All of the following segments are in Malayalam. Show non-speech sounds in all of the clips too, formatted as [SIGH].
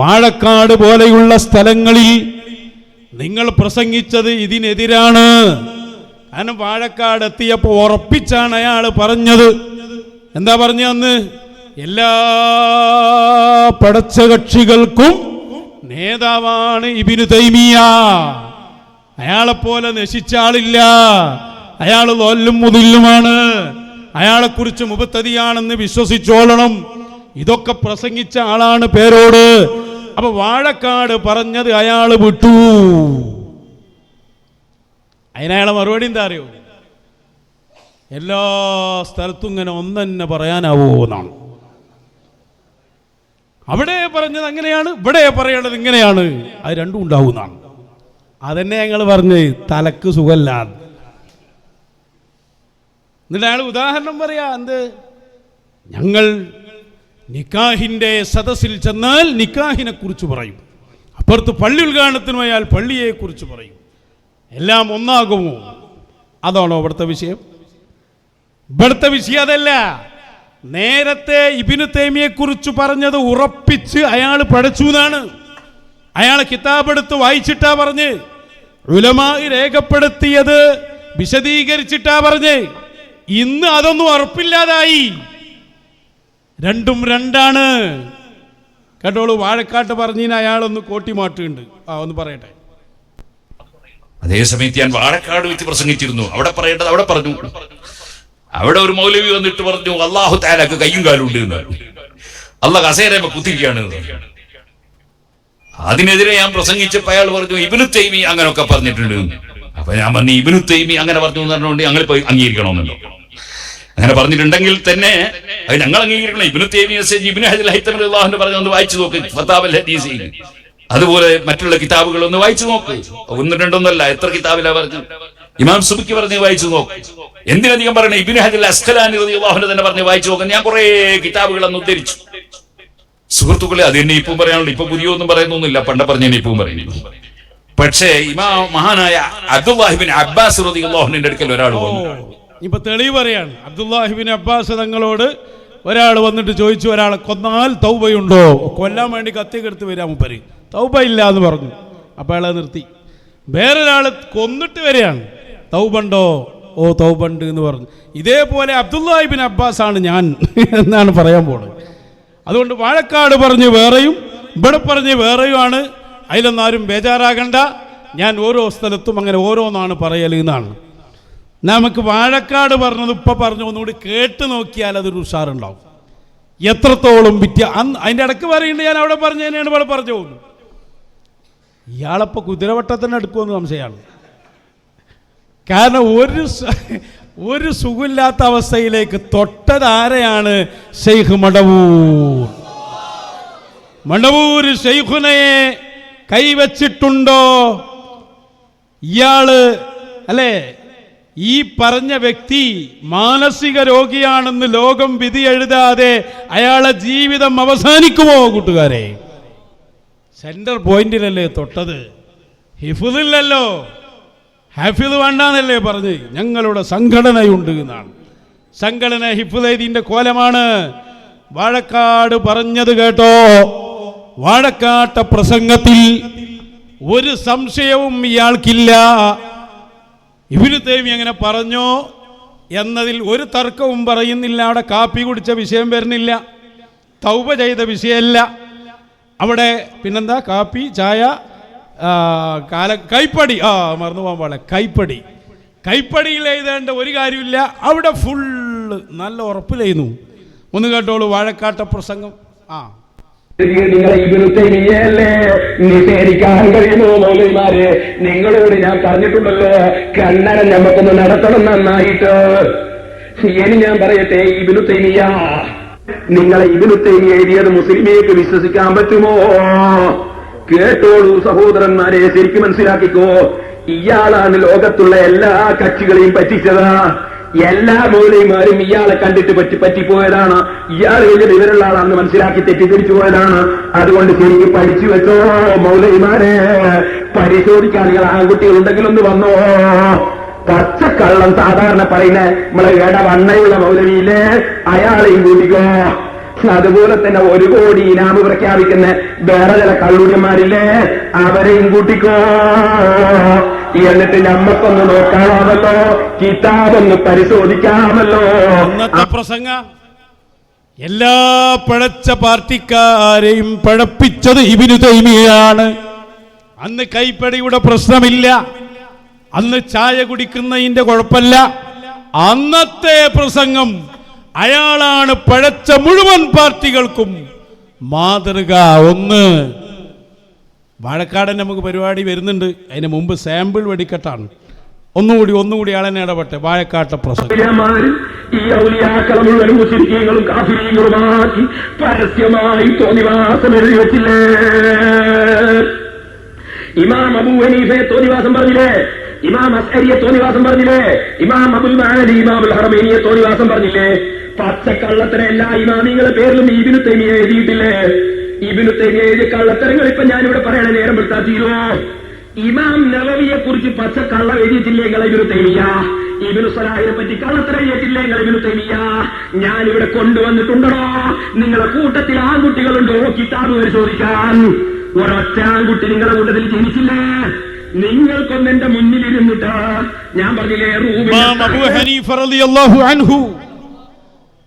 വാഴക്കാട് പോലെയുള്ള സ്ഥലങ്ങളിൽ നിങ്ങൾ പ്രസംഗിച്ചത് ഇതിനെതിരാണ്. കാരണം വാഴക്കാട് എത്തിയപ്പോൾ ഉറപ്പിച്ചാണ് അയാൾ പറഞ്ഞത്. എന്താ പറഞ്ഞ അന്ന്? എല്ലാ പടച്ച കക്ഷികൾക്കും നേതാവാണ് ഇബിനു തൈമിയ അയാളെപ്പോലെ നശിച്ച ആളില്ല. അയാൾ തോല്ലും മുതില്ലുമാണ്. അയാളെക്കുറിച്ച് മുപത്തതിയാണെന്ന് വിശ്വസിച്ചോളണം. ഇതൊക്കെ പ്രസംഗിച്ച ആളാണ് പേരോട്. അപ്പൊ വാഴക്കാട് പറഞ്ഞത് അയാൾ വിട്ടു. അതിനയാളെ മറുപടി എന്താ അറിയോ? എല്ലാ സ്ഥലത്തും ഇങ്ങനെ ഒന്നെന്നെ പറയാനാവോ എന്നാണ്. അവിടെ പറഞ്ഞത് അങ്ങനെയാണ് ഇവിടെ പറയേണ്ടത് ഇങ്ങനെയാണ്. അത് രണ്ടും ഉണ്ടാവുന്നതാണ് അതന്നെ ഞങ്ങൾ പറഞ്ഞ് തലക്ക് സുഖമല്ല. എന്നിട്ട് അയാൾ ഉദാഹരണം പറയാ എന്ത്? ഞങ്ങൾ നിക്കാഹിന്റെ സദസ്സിൽ ചെന്നാൽ നിക്കാഹിനെ കുറിച്ച് പറയും. അപ്പുറത്ത് പള്ളി ഉദ്ഘാടനത്തിന് പോയാൽ പള്ളിയെ കുറിച്ച് പറയും. എല്ലാം ഒന്നാകുമോ? അതാണോ ഇവിടുത്തെ വിഷയം? ഇവിടുത്തെ വിഷയം അതല്ല. നേരത്തെ ഇബിനു തേമിയെ കുറിച്ച് പറഞ്ഞത് ഉറപ്പിച്ച് അയാൾ പഠിച്ചു എന്നാണ്. അയാൾ കിതാബെടുത്ത് വായിച്ചിട്ടാ പറഞ്ഞ്. ഉലമായി രേഖപ്പെടുത്തിയത് വിശദീകരിച്ചിട്ടാ പറഞ്ഞ്. ഇന്ന് അതൊന്നും ഉറപ്പില്ലാതായി. രണ്ടും രണ്ടാണ്. കേട്ടോളൂ വാഴക്കാട്ട് പറഞ്ഞതിന് അയാളൊന്ന് കോട്ടിമാട്ടുണ്ട് ആ ഒന്ന് പറയട്ടെ. അതേസമയത്ത് ഞാൻ വാഴക്കാട് വെച്ച് പ്രസംഗിച്ചിരുന്നു. അവിടെ പറയേണ്ടത് അവിടെ പറഞ്ഞു. അവിടെ ഒരു മൗലവി വന്നിട്ട് പറഞ്ഞു അള്ളാഹു താലാക്ക് കയ്യും കാലും ഉണ്ട് എന്ന്. അള്ളാഹ് കസേരമ കുത്തിരിക്കുകയാണ് അതിനെതിരെ ഞാൻ പ്രസംഗിച്ചപ്പോൾ അയാൾ പറഞ്ഞു ഇബിനു തൈമി അങ്ങനെയൊക്കെ പറഞ്ഞിട്ടുണ്ട്. അപ്പൊ ഞാൻ പറഞ്ഞു ഇബിനു തൈമി അങ്ങനെ പറഞ്ഞു പറഞ്ഞുകൊണ്ട് ഞങ്ങൾ പോയി അംഗീകരിക്കണമെന്നുണ്ടോ? അങ്ങനെ പറഞ്ഞിട്ടുണ്ടെങ്കിൽ തന്നെ അത് ഞങ്ങൾ അംഗീകരിക്കണം. ഇബിനു തൈമി ഇബിനു ഹജൽ ഹൈത്തമി അള്ളാഹുന്റെ പറഞ്ഞു ഒന്ന് വായിച്ചു നോക്ക്. ഹദീസി. അതുപോലെ മറ്റുള്ള കിതാബുകൾ ഒന്ന് വായിച്ചു നോക്ക്. ഒന്ന് രണ്ടൊന്നല്ല എത്ര കിതാബിലാ പറഞ്ഞു? ഇമാം സുബിക്ക് പറഞ്ഞ് വായിച്ചു നോക്ക്. എന്തിനധികം പറയണേ? ഇബിന് ഹജൽ അസ്കലാനി അള്ളാഹുന്റെ തന്നെ പറഞ്ഞ് വായിച്ചു നോക്ക്. ഞാൻ കുറെ കിതാബുകൾ അന്ന് ഉദ്ധരിച്ചു. സുഹൃത്തുക്കളെ അത് തന്നെ ഇപ്പം പറയാനുള്ളൂ ഇപ്പൊ പുതിയൊന്നും പറയുന്നൊന്നുമില്ല. പണ്ട പറഞ്ഞ ഇപ്പം പറയുന്നു പക്ഷേ ഇമാ മഹാനായ അബ്ദുല്ലാഹിബിൻ അബ്ബാസ് റതി അടുക്കൽ ഒരാൾ വന്നു. ഇപ്പൊ തെളിവ് പറയാണ്. അബ്ദുല്ലാഹിബിൻ അബ്ബാസ് തങ്ങളോട് ഒരാൾ വന്നിട്ട് ചോദിച്ചു ഒരാളെ കൊന്നാൽ തൗബയുണ്ടോ? കൊല്ലാൻ വേണ്ടി കത്തിയൊക്കെ എടുത്ത് വരാൻ മുപ്പര് തൗബ ഇല്ല എന്ന് പറഞ്ഞു. അപ്പോൾ അയാളെ നിർത്തി. വേറൊരാൾ കൊന്നിട്ട് വരികയാണ് തൗബണ്ടോ ഓ തൗബണ്ട് എന്ന് പറഞ്ഞു. ഇതേപോലെ അബ്ദുല്ലാഹിബിൻ അബ്ബാസ് ആണ് ഞാൻ [LAUGHS] എന്നാണ് പറയാൻ പോണത്. അതുകൊണ്ട് വാഴക്കാട് പറഞ്ഞ് വേറെയും ഇവിടെ പറഞ്ഞ് വേറെയുമാണ്. അതിലൊന്നാരും ബേജാറാകണ്ട. ഞാൻ ഓരോ സ്ഥലത്തും അങ്ങനെ ഓരോന്നാണ് പറയൽ എന്നാണ്. നമുക്ക് വാഴക്കാട് പറഞ്ഞത് ഇപ്പൊ പറഞ്ഞു. ഒന്നുകൂടി കേട്ട് നോക്കിയാൽ അതൊരു ഉഷാറുണ്ടാവും. എത്രത്തോളം വിറ്റ അന്ന് അതിന്റെ ഇടയ്ക്ക് പറയുന്നുണ്ട് ഞാൻ അവിടെ പറഞ്ഞു തന്നെയാണ് ഇവിടെ പറഞ്ഞു പോകുന്നു. ഇയാളപ്പോൾ കുതിരവട്ടത്തിന് എടുക്കുമെന്ന് സംശയമാണ്. കാരണം ഒരു ഒരു സുഖമില്ലാത്ത അവസ്ഥയിലേക്ക് തൊട്ടതാരെയാണ് ഷെയ്ഖ് മടവൂർ? മടവൂർ ഷെയ്ഖുനയെ കൈവച്ചിട്ടുണ്ടോ? ഇയാൾ അല്ലേ? ഈ പറഞ്ഞ വ്യക്തി മാനസിക രോഗിയാണെന്ന് ലോകം വിധി എഴുതാതെ അയാളെ ജീവിതം അവസാനിക്കുമോ കൂട്ടുകാരെ? സെന്റർ പോയിന്റിലല്ലേ തൊട്ടത്? ഹിഫുദില്ലല്ലോ ഹാഫിദ് വേണ്ടാന്നല്ലേ പറഞ്ഞ് ഞങ്ങളുടെ സംഘടനയുണ്ട് എന്നാണ്. സംഘടന ഹിഫുദൈദീന്റെ കോലമാണ്. വാഴക്കാട് പറഞ്ഞത് കേട്ടോ. വാഴക്കാട്ട പ്രസംഗത്തിൽ ഒരു സംശയവും ഇയാൾക്കില്ല. ഇവർ തേമി അങ്ങനെ പറഞ്ഞോ എന്നതിൽ ഒരു തർക്കവും പറയുന്നില്ല. അവിടെ കാപ്പി കുടിച്ച വിഷയം വരുന്നില്ല. തൗപ ചെയ്ത വിഷയമല്ല അവിടെ പിന്നെന്താ? കാപ്പി ചായ കാല കൈപ്പടി. ആ മറന്നു പോകാൻ പാടില്ല. കൈപ്പടി. കൈപ്പടിയിൽ എഴുതേണ്ട ഒരു കാര്യമില്ല. അവിടെ ഫുള്ള് നല്ല ഉറപ്പിലെയ്യുന്നു ഒന്ന് കേട്ടോളൂ വാഴക്കാട്ട പ്രസംഗം. ആ. നിങ്ങളെ ഇബിനു തൈമിയല്ലേ നിഷേധിക്കാൻ കഴിയുമോ മൗലവിമാരെ. നിങ്ങളോട് ഞാൻ പറഞ്ഞിട്ടുണ്ടല്ലോ കണ്ണട നമുക്കൊന്ന് നടത്തണം നന്നായിട്ട്. ഇനി ഞാൻ പറയട്ടെ ഇബിനു തൈമിയ നിങ്ങളെ ഇബിനു തൈമിയ എഴുതിയത് മുസ്ലിമേക്ക് വിശ്വസിക്കാൻ പറ്റുമോ? കേട്ടോളൂ സഹോദരന്മാരെ ശരിക്കും മനസ്സിലാക്കിക്കോ. ഇയാളാണ് ലോകത്തുള്ള എല്ലാ കക്ഷികളെയും പറ്റിച്ചത്. എല്ലാ മൗലൈമാരും ഇയാളെ കണ്ടിട്ട് പറ്റി പറ്റിപ്പോയതാണ് ഇയാൾ വലിയ വിവരമുള്ള ആളാണെന്ന് മനസ്സിലാക്കി തെറ്റിദ്ധരിച്ചു പോയതാണ്. അതുകൊണ്ട് ശരിക്ക് പഠിച്ചു വെച്ചോ മൗലൈമാരെ. പരിശോധിക്കാൻ നിങ്ങൾ ആൺകുട്ടികൾ ഉണ്ടെങ്കിൽ ഒന്ന് വന്നോ. പച്ചക്കള്ളം സാധാരണ പറയുന്ന നമ്മളെ ഇട വണ്ണയുള്ള മൗലവിയിലെ അയാളെയും കൂട്ടിക്കോ. അതുപോലെ തന്നെ ഒരു കോടി ഇനാമ് പ്രഖ്യാപിക്കുന്ന വേറെ ചില കള്ളൂരിമാരില്ലേ അവരെയും കൂട്ടിക്കോ. എന്നിട്ട് നമ്മക്കൊന്ന് നോക്കാമല്ലോ കിതാബൊന്ന് പരിശോധിക്കാമല്ലോ പ്രസംഗ എല്ലാ പഴച്ച പാർട്ടിക്കാരെയും പഴപ്പിച്ചത് ഇബിനു തൈമിയാണ് അന്ന് കൈപ്പടിയുടെ പ്രശ്നമില്ല. അന്ന് ചായ കുടിക്കുന്നതിന്റെ കുഴപ്പമില്ല. അന്നത്തെ പ്രസംഗം അയാളാണ് പഴച്ച മുഴുവൻ പാർട്ടികൾക്കും മാതൃക ഒന്ന്. വാഴക്കാടൻ നമുക്ക് പരിപാടി വരുന്നുണ്ട്. അതിന് മുമ്പ് സാമ്പിൾ വെടിക്കെട്ടാണ്. ഒന്നുകൂടി ഒന്നുകൂടി ആളെന്നെ ഇടപെട്ടെ. വാഴക്കാട്ടെ പ്രസംഗം. തോന്നിവാസം ഇമാം പറഞ്ഞില്ലേ? ഇമാം അസ്കരിയെ തോന്നിവാസം പറഞ്ഞില്ലേ? ഇമാം അബുൽ മാലി ഇമാമുൽ ഹറമേനിയെ തോന്നിവാസം പറഞ്ഞില്ലേ? പച്ചക്കള്ളത്തിന് എല്ലാ ഇമാമിങ്ങളെ പേരിലും ഇതിന് തെമിയെ എഴുതിയിട്ടില്ലേ? ഇബിനു തൈമിയയുടെ കള്ളത്തരങ്ങൾ ഇപ്പൊ ഞാനിവിടെ പറയണ നേരം പെടുത്താ തീരുമോ ഇമാം നവവിയെ കുറിച്ച് പച്ച കള്ള എഴുതിയിട്ടില്ലേ നിങ്ങൾ ഇബിനു തൈമിയ? ഇബിനു സലാഹിനെ പറ്റി കള്ളത്തരം എഴുതിയിട്ടില്ലേ നിങ്ങൾ ഇബിനു തൈമിയ? ഞാൻ ഇവിടെ കൊണ്ടുവന്നിട്ടുണ്ടോ നിങ്ങളെ കൂട്ടത്തിൽ ആൺകുട്ടികളുണ്ടോ കിതാബ് പരിശോധിക്കാൻ ഒരൊറ്റ ആൺകുട്ടി നിങ്ങളുടെ കൂട്ടത്തിൽ ജനിച്ചില്ലേ? നിങ്ങൾക്കൊന്ന് എന്റെ മുന്നിലിരുന്നിട്ട് ഞാൻ പറഞ്ഞില്ലേ ഇമാം അബൂ ഹനീഫ റളിയല്ലാഹു അൻഹു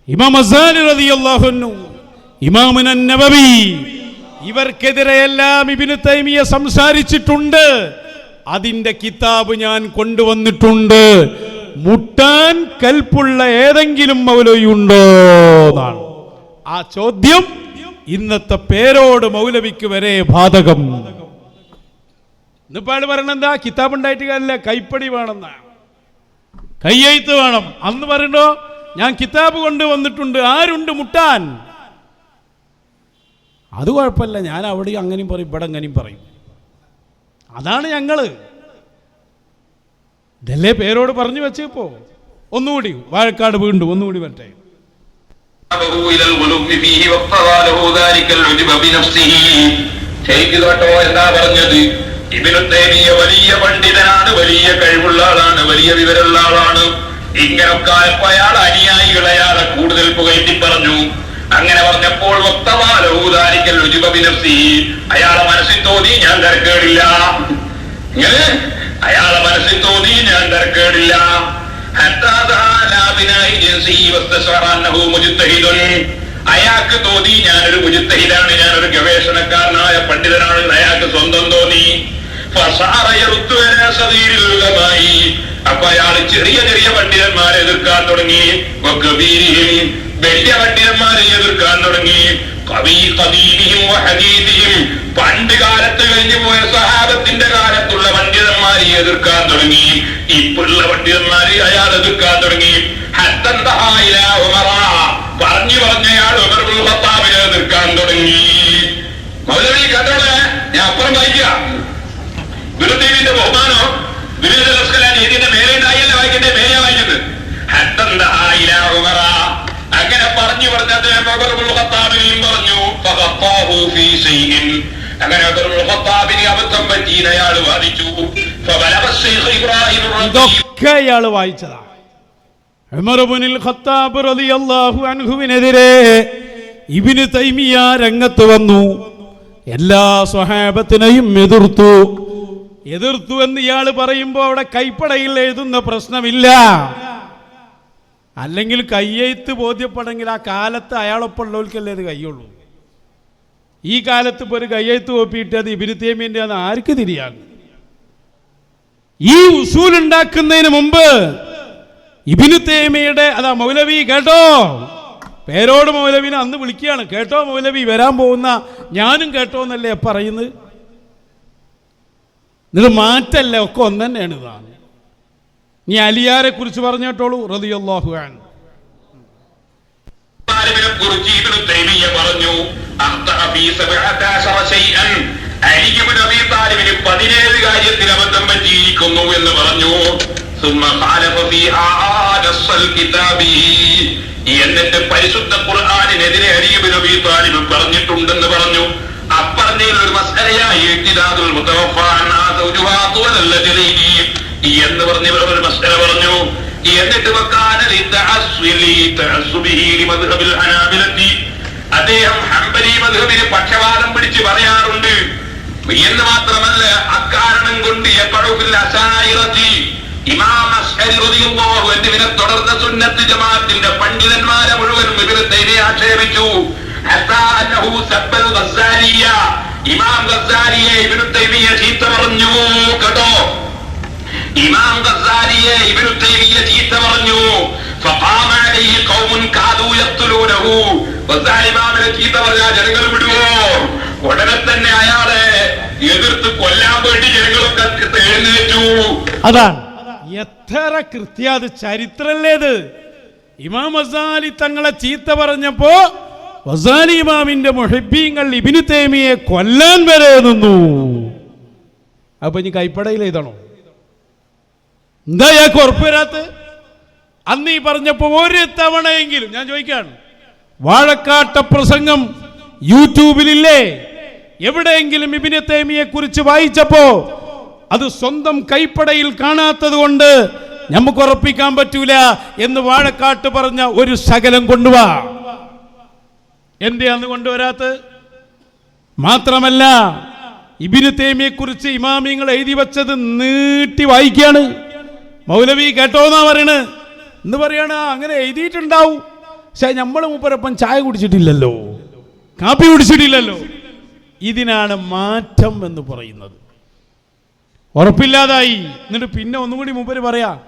ഇമാം അസാലി റളിയല്ലാഹു അൻഹു ഇമാമുന നബവി. ഇവർക്കെതിരെയെല്ലാം ഇബ്നു തൈമിയ സംസാരിച്ചിട്ടുണ്ട്. അതിന്റെ കിതാബ് ഞാൻ കൊണ്ടുവന്നിട്ടുണ്ട്. മുട്ടാൻ കൽപ്പുള്ള ഏതെങ്കിലും മൗലവിയുണ്ടോ എന്നാണ്. ആ ചോദ്യം ഇന്നത്തെ പേരോട് മൗലവിക്ക് വരെ ബാധകം. ഇന്നിപ്പോൾ എന്താ? കിതാബ് ഉണ്ടായിട്ട് കാര്യമില്ല കൈപ്പടി വേണമെന്നാ. കയ്യെഴുത്ത് വേണം. അന്ന് പറയണ്ടോ? ഞാൻ കിതാബ് കൊണ്ടുവന്നിട്ടുണ്ട്. ആരുണ്ട് മുട്ടാൻ? അത് കുഴപ്പമില്ല. ഞാൻ അവിടെ അങ്ങനെയും പറയും ഇവിടെ അങ്ങനെയും പറയും. അതാണ് ഞങ്ങൾ ഇതല്ലേ പേരോട് പറഞ്ഞു വെച്ചപ്പോൾ ഒന്നുകൂടി വാഴക്കാട് വീണ്ടും ഒന്നുകൂടി വരട്ടെ. എന്താ പറഞ്ഞത് ഇബിനുദ്ദൈനിയ വലിയ പണ്ഡിതനാണ് വലിയ കഴിവുള്ള ആളാണ് വലിയ വിവരമുള്ള ആളാണ് ഇങ്ങനൊക്കെ അയാൾ അനുയായികൾ അയാളെ കൂടുതൽ പുകഴ്ത്തി പറഞ്ഞു അങ്ങനെ പറഞ്ഞപ്പോൾ വക്തമാലൂതാരിക്കൽ ഉജുബിനർത്തി അയാളെ മനസ്സിൽ തോന്നി ഞാൻ തിരക്കേടില്ല. അയാളെ മനസ്സിൽ തോന്നി ഞാൻ തിരക്കേടില്ല. അയാൾക്ക് തോന്നി ഞാനൊരു മുജിത്തഹിലാണ് ഞാനൊരു ഗവേഷണക്കാരനായ പണ്ഡിതനാണ് അയാൾക്ക് സ്വന്തം തോന്നി. അപ്പൊ അയാൾ ചെറിയ ചെറിയ പണ്ഡിതന്മാരെ എതിർക്കാൻ തുടങ്ങി. വലിയ പണ്ഡിതന്മാരെ എതിർക്കാൻ തുടങ്ങി. കവി കവീതിയും വഹദീദിഹിം. പണ്ട് കാലത്ത് കഴിഞ്ഞു പോയ സഹാബത്തിന്റെ കാലത്തുള്ള പണ്ഡിതന്മാരെ എതിർക്കാൻ തുടങ്ങി. ഇപ്പോഴുള്ള പണ്ഡിതന്മാരെ അയാൾ എതിർക്കാൻ തുടങ്ങി. പറഞ്ഞു പറഞ്ഞയാൾ ഉമർത്താവിനെ എതിർക്കാൻ തുടങ്ങി. മൗലവി ഞാൻ അപ്പുറം വായിക്കാം ഗുരുദേവിന്റെ ബഹുമാനോ ഗുരുദേവസ്കലാൻ ഇതിന്റെ മേലെ ഉണ്ടായില്ല വായിക്കട്ടെ മേലെ വായിക്കുന്നത്. ഹത്തന്ത ഉമറ. അങ്ങനെ പറഞ്ഞു പറഞ്ഞത് ഖത്താബിനെയും പറഞ്ഞു. അങ്ങനെ അബദ്ധം റളിയല്ലാഹു അൻഹുവിനെതിരെ തൈമിയ രംഗത്ത് വന്നു. എല്ലാ സ്വഹാബത്തിനെയും എതിർത്തു. എതിർത്തു എന്ന് ഇയാൾ പറയുമ്പോ അവിടെ കൈപ്പടയിൽ എഴുതുന്ന പ്രശ്നമില്ല. അല്ലെങ്കിൽ കയ്യെഴുത്ത് ബോധ്യപ്പെടെങ്കിൽ ആ കാലത്ത് അയാളൊപ്പമുള്ളവർക്കല്ലേ അത് കയ്യുള്ളൂ? ഈ കാലത്ത് ഇപ്പോൾ ഒരു കയ്യെഴുത്ത് കോപ്പിയിട്ട് അത് ഇബിരിത്തേമിന്റെ തേമിന്റെ അത് ആർക്ക് തിരിയാകും ഈ ഉസൂൽ ഉണ്ടാക്കുന്നതിന് മുമ്പ് ഇബിനു തേമയുടെ അതാ മൗലവി കേട്ടോ? പേരോട് മൗലവിനെ അന്ന് വിളിക്കുകയാണ്. കേട്ടോ മൗലവി വരാൻ പോകുന്ന ഞാനും കേട്ടോ എന്നല്ലേ പറയുന്നത്? ഇത് മാറ്റല്ല? ഒക്കെ ഒന്ന് തന്നെയാണ് ഇതാണ്. നീ അലിയാരെ കുറിച്ച് പറഞ്ഞിട്ടോളൂ റതിയല്ലാഹു ആൻ പറഞ്ഞു കാര്യത്തിൽ എന്ന് പറഞ്ഞു എന്നിട്ട് പരിശുദ്ധ ഖുർആാനിനെതിരെ അരിയബ് നബി താലിബ് പറഞ്ഞിട്ടുണ്ടെന്ന് പറഞ്ഞു. അപ്പറഞ്ഞതിൽ ഒരു മസ്കരയായി എന്ന് പറഞ്ഞ് ഒരു മസ്അല പറഞ്ഞു. എന്നിട്ട് അദ്ദേഹം ഹംബലി മധുബിന് പക്ഷപാതം പിടിച്ച് പറയാറുണ്ട്. എന്ന് മാത്രമല്ല അക്കാരണം കൊണ്ട് ഇമാം അൻഹുവിനെ തുടർന്ന സുന്നത്ത് ജമാഅത്തിന്റെ പണ്ഡിതന്മാരെ മുഴുവൻ ഇവരെ ആക്ഷേപിച്ചു. ഇമാം ഇബ്നു തൈമിയ ചീത്ത പറഞ്ഞു. കേട്ടോ? ഇമാം ഗസ്സാലിയെ ഇബ്നു തൈമിയ ചീത്ത പറഞ്ഞു. ഫഖാമ അലൈഹി ഖൗമുൻ കാദു യഖ്തുലൂനഹു. ഗസ്സാലി ഇമാമിനെ ചീത്ത പറഞ്ഞാൽ ജനങ്ങൾ വിടുവോ? ഉടനെ തന്നെ അയാളെ എതിർത്ത് കൊല്ലാൻ വേണ്ടി ജനങ്ങളൊക്കെ എഴുന്നേറ്റു. അതാണ്. എത്ര കൃത്യ അത് ചരിത്രല്ലേത് ഇമാം വസാലി തങ്ങളെ ചീത്ത പറഞ്ഞപ്പോ വസാലി ഇമാമിന്റെ മൊഹബീങ്ങൾ ഇബിനു തേമിയെ കൊല്ലാൻ വരെ നിന്നു. അപ്പൊ ഇനി കൈപ്പടയിൽ എഴുതണോ? എന്താ ഇയാൾക്ക് ഉറപ്പുവരാത്ത അന്ന് ഈ പറഞ്ഞപ്പോ ഒരു തവണയെങ്കിലും ഞാൻ ചോദിക്കാണ് വാഴക്കാട്ട പ്രസംഗം യൂട്യൂബിലില്ലേ? എവിടെയെങ്കിലും ഇബിനെ തേമിയെ കുറിച്ച് വായിച്ചപ്പോ അത് സ്വന്തം കൈപ്പടയിൽ കാണാത്തത് കൊണ്ട് നമുക്ക് ഉറപ്പിക്കാൻ പറ്റൂല എന്ന് വാഴക്കാട്ട് പറഞ്ഞ ഒരു ശകലം കൊണ്ടുവാ. എന്തേ അന്ന് കൊണ്ടുവരാത്ത മാത്രമല്ല ഇബിന് തേമിയെ കുറിച്ച് ഇമാമിങ്ങൾ എഴുതി വച്ചത് നീട്ടി വായിക്കാണ് മൗലവി കേട്ടോന്നാ പറയണ്? എന്ന് പറയാണ് "ആ, അങ്ങനെ എഴുതിയിട്ടുണ്ടാവും. പക്ഷെ നമ്മൾ മൂപ്പരപ്പം ചായ കുടിച്ചിട്ടില്ലല്ലോ. കാപ്പി കുടിച്ചിട്ടില്ലല്ലോ. ഇതിനാണ് മാറ്റം എന്ന് പറയുന്നത്. ഉറപ്പില്ലാതായി. എന്നിട്ട് പിന്നെ ഒന്നും കൂടി മൂപ്പര് പറയാ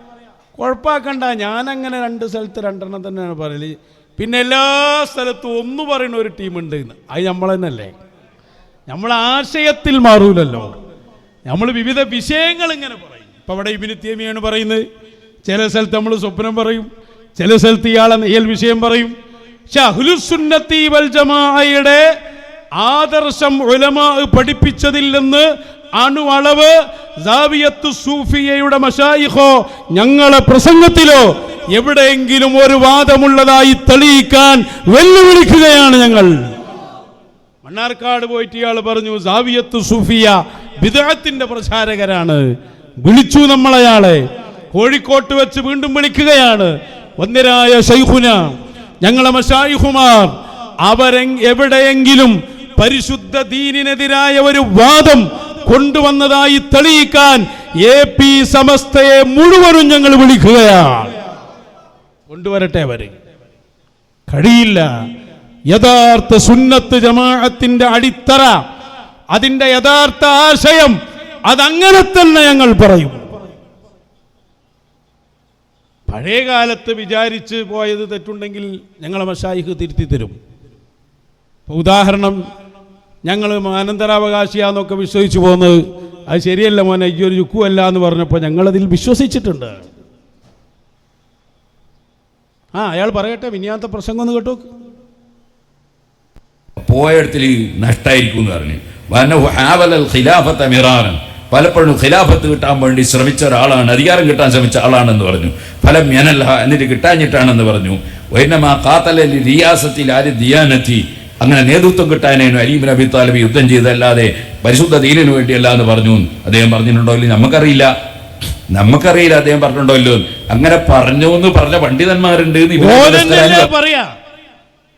കുഴപ്പാക്കണ്ട ഞാനങ്ങനെ രണ്ട് സ്ഥലത്ത് രണ്ടെണ്ണം തന്നെയാണ് പറയൽ. പിന്നെ എല്ലാ സ്ഥലത്തും ഒന്ന് പറയുന്ന ഒരു ടീമുണ്ട് എന്ന്. അത് നമ്മൾ തന്നെയല്ലേ? നമ്മൾ ആശയത്തിൽ മാറൂലല്ലോ. നമ്മൾ വിവിധ വിഷയങ്ങൾ ഇങ്ങനെ പറയും. ഇപ്പം അവിടെ ഇബിനിത്തിയമിയാണ് പറയുന്നത്. ചില സ്ഥലത്ത് നമ്മൾ സ്വപ്നം പറയും. ചില സ്ഥലത്ത് ഇയാളെ നെയ്യൽ വിഷയം പറയും. പക്ഷെ അഹ്ലുസുന്നത്തി ആദർശം ഉലമാ പഠിപ്പിച്ചതിൽ നിന്ന് അണുവളവ് സാവിയത്തു സൂഫിയയുടെ മഷായിഹോ ഞങ്ങളെ പ്രസംഗത്തിലോ എവിടെയെങ്കിലും ഒരു വാദമുള്ളതായി തെളിയിക്കാൻ വെല്ലുവിളിക്കുകയാണ് ഞങ്ങൾ. മണ്ണാർക്കാട് പോയിട്ട് ഇയാൾ പറഞ്ഞു സാവിയത്ത് സൂഫിയ വിദഗത്തിന്റെ പ്രചാരകരാണ്. വിളിച്ചു നമ്മളയാളെ. കോഴിക്കോട്ട് വെച്ച് വീണ്ടും വിളിക്കുകയാണ്. ഒന്നരായ ഷൈഖുന ഞങ്ങളെ മഷായിഹുമാർ അവരെ എവിടെയെങ്കിലും പരിശുദ്ധ ദീനിനെതിരായ ഒരു വാദം കൊണ്ടുവന്നതായി തെളിയിക്കാൻ എ പി സമസ്തയെ മുഴുവനും ഞങ്ങൾ വിളിക്കുകയാണ്. കൊണ്ടുവരട്ടെ അവർ. കഴിയില്ല. യഥാർത്ഥ സുന്നത്ത് ജമാഅത്തിന്റെ അടിത്തറ അതിന്റെ യഥാർത്ഥ ആശയം അതങ്ങനെ തന്നെ ഞങ്ങൾ പറയും. പഴയ കാലത്ത് വിചാരിച്ച് പോയത് തെറ്റുണ്ടെങ്കിൽ ഞങ്ങളെ മഷായിഹ് തിരുത്തി തരും ഉദാഹരണം ഞങ്ങൾ അനന്തരാവകാശിയാന്നൊക്കെ വിശ്വസിച്ചു പോകുന്നത് അത് ശരിയല്ല മോനെ ഈ ഒരു യുക്കുമല്ല എന്ന് പറഞ്ഞപ്പോൾ ഞങ്ങളതിൽ വിശ്വസിച്ചിട്ടുണ്ട്. ആ അയാൾ പറയട്ടെ വിനിയാത്ത പ്രസംഗം ഒന്ന് കേട്ടോ പോയടത്തിൽ നഷ്ടായിരിക്കും എന്ന് പറഞ്ഞു പലപ്പോഴും ഖിലാഫത്ത് കിട്ടാൻ വേണ്ടി ശ്രമിച്ച ഒരാളാണ് അധികാരം കിട്ടാൻ ശ്രമിച്ച ആളാണെന്ന് പറഞ്ഞു. ഫലം ഞാനല്ല എന്നിട്ട് കിട്ടാഞ്ഞിട്ടാണെന്ന് പറഞ്ഞു. വൈനമാ കാത്തലി റിയാസത്തിൽ ആര് ദിയാനത്തി? അങ്ങനെ നേതൃത്വം കിട്ടാനേനു അലീബിൻ അബി താലിബ് യുദ്ധം ചെയ്തല്ലാതെ പരിശുദ്ധ ദീനിനു വേണ്ടിയല്ല എന്ന് പറഞ്ഞു. അദ്ദേഹം പറഞ്ഞിട്ടുണ്ടോ ഇല്ല നമുക്കറിയില്ല. നമുക്കറിയില്ല. അദ്ദേഹം പറഞ്ഞിട്ടുണ്ടോ ഇല്ലോ അങ്ങനെ പറഞ്ഞു എന്ന് പറഞ്ഞ പണ്ഡിതന്മാരുണ്ട് പറയാ?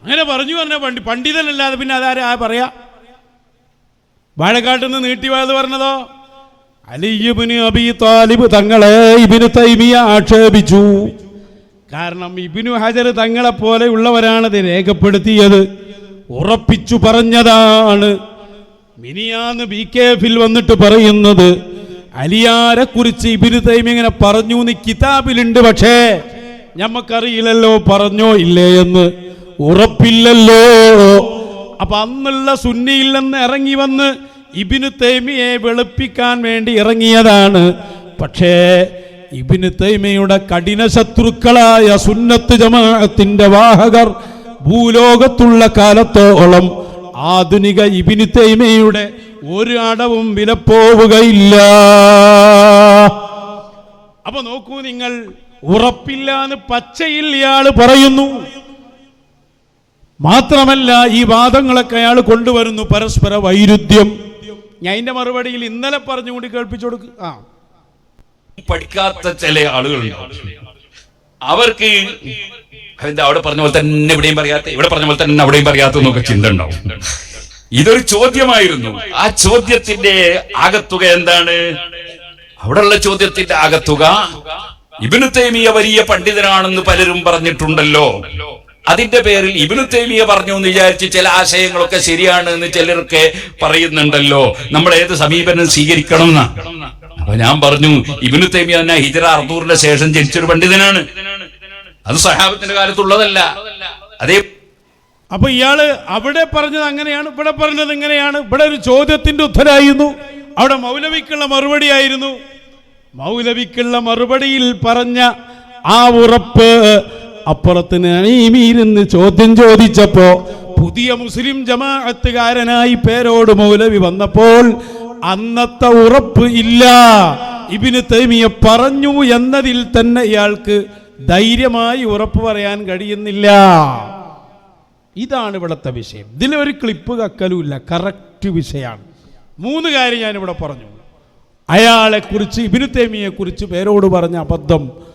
അങ്ങനെ പറഞ്ഞു പറഞ്ഞ പണ്ഡി പണ്ഡിതനല്ലാതെ പിന്നെ അതാരാ പറയാ? വാഴക്കാട്ടിൽ നിന്ന് എന്ന് പറഞ്ഞതോ? അലിയുബിന് അബി താലിബ് തങ്ങളെ ഇബിന് തൈമിയ ആക്ഷേപിച്ചു. കാരണം ഇബിനു ഹജർ തങ്ങളെ പോലെയുള്ളവരാണത് രേഖപ്പെടുത്തിയത്. ഉറപ്പിച്ചു പറഞ്ഞതാണ്. മിനിയാന്ന് ബി കെ എഫിൽ വന്നിട്ട് പറയുന്നത് അലിയാരെ കുറിച്ച് ഇബിന് തൈമി ഇങ്ങനെ പറഞ്ഞു എന്ന് കിതാബിലുണ്ട് പക്ഷേ ഞമ്മക്കറിയില്ലല്ലോ പറഞ്ഞോ ഇല്ലേ എന്ന് ഉറപ്പില്ലല്ലോ. അപ്പൊ അന്നുള്ള സുന്നിയിൽ നിന്ന് ഇറങ്ങി വന്ന് ഇബിന് തൈമിയെ വെളുപ്പിക്കാൻ വേണ്ടി ഇറങ്ങിയതാണ്. പക്ഷേ ഇബിന് തൈമയുടെ കഠിന ശത്രുക്കളായ സുന്നത്ത് ജമാഅത്തിന്റെ വാഹകർ ഭൂലോകത്തുള്ള കാലത്തോളം ആധുനിക ഇബിന് തൈമയുടെ ഒരു അടവും വിലപ്പോവുകയില്ല. അപ്പൊ നോക്കൂ നിങ്ങൾ ഉറപ്പില്ല എന്ന് പച്ചയിൽ ഇയാൾ പറയുന്നു. മാത്രമല്ല ഈ വാദങ്ങളൊക്കെ അയാൾ കൊണ്ടുവരുന്നു പരസ്പര വൈരുദ്ധ്യം. ഞാൻ അതിന്റെ മറുപടിയിൽ ഇന്നലെ പറഞ്ഞുകൊണ്ട് കേൾപ്പിച്ചു കൊടുക്ക്. ആ. പഠിക്കാത്ത ചില ആളുകൾ അവർക്ക് അതിന്റെ അവിടെ പറഞ്ഞ പോലെ തന്നെ ഇവിടെയും പറയാത്ത ഇവിടെ പറഞ്ഞ പോലെ തന്നെ അവിടെയും പറയാത്ത എന്നൊക്കെ ചിന്ത ഉണ്ടാവും. ഇതൊരു ചോദ്യമായിരുന്നു. ആ ചോദ്യത്തിന്റെ ആകത്തുക എന്താണ്? അവിടെയുള്ള ചോദ്യത്തിന്റെ ആകത്തുക ഇബിനു തേമിയ വലിയ പണ്ഡിതനാണെന്ന് പലരും പറഞ്ഞിട്ടുണ്ടല്ലോ. അതിന്റെ പേരിൽ ഇബിനു തൈമിയ പറഞ്ഞു എന്ന് വിചാരിച്ച് ചില ആശയങ്ങളൊക്കെ ശരിയാണ് എന്ന് ചിലർക്കെ പറയുന്നുണ്ടല്ലോ. നമ്മൾ ഏത് സമീപനം സ്വീകരിക്കണം എന്നാ അപ്പൊ ഞാൻ പറഞ്ഞു ഇബിനു തൈമിയ തന്നെ ഹിജറ അർദൂറിന്റെ ശേഷം ജനിച്ചൊരു പണ്ഡിതനാണ്. അത് സഹാബത്തിന്റെ കാലത്തുള്ളതല്ല. അതേ അപ്പൊ ഇയാൾ അവിടെ പറഞ്ഞത് അങ്ങനെയാണ് ഇവിടെ പറഞ്ഞത് ഇങ്ങനെയാണ് ഇവിടെ ഒരു ചോദ്യത്തിന്റെ ഉത്തരായിരുന്നു. അവിടെ മൗലവിക്കുള്ള മറുപടി ആയിരുന്നു. മൗലവിക്കുള്ള മറുപടിയിൽ പറഞ്ഞ ആ ഉറപ്പ് അപ്പുറത്ത് നഈമിയിരുന്ന് ചോദ്യം ചോദിച്ചപ്പോ പുതിയ മുസ്ലിം ജമാഅത്തുകാരനായി പേരോട് മൗലവി വന്നപ്പോൾ അന്നത്തെ ഉറപ്പ് ഇല്ല. ഇബിന് തൈമിയ പറഞ്ഞു എന്നതിൽ തന്നെ ഇയാൾക്ക് ധൈര്യമായി ഉറപ്പ് പറയാൻ കഴിയുന്നില്ല. ഇതാണ് ഇവിടുത്തെ വിഷയം. ഇതിലൊരു ക്ലിപ്പ് കക്കലുമില്ല കറക്റ്റ് വിഷയമാണ്. മൂന്ന് കാര്യം ഞാനിവിടെ പറഞ്ഞു. അയാളെക്കുറിച്ച് ഇബിന് കുറിച്ച് പേരോട് പറഞ്ഞ അബദ്ധം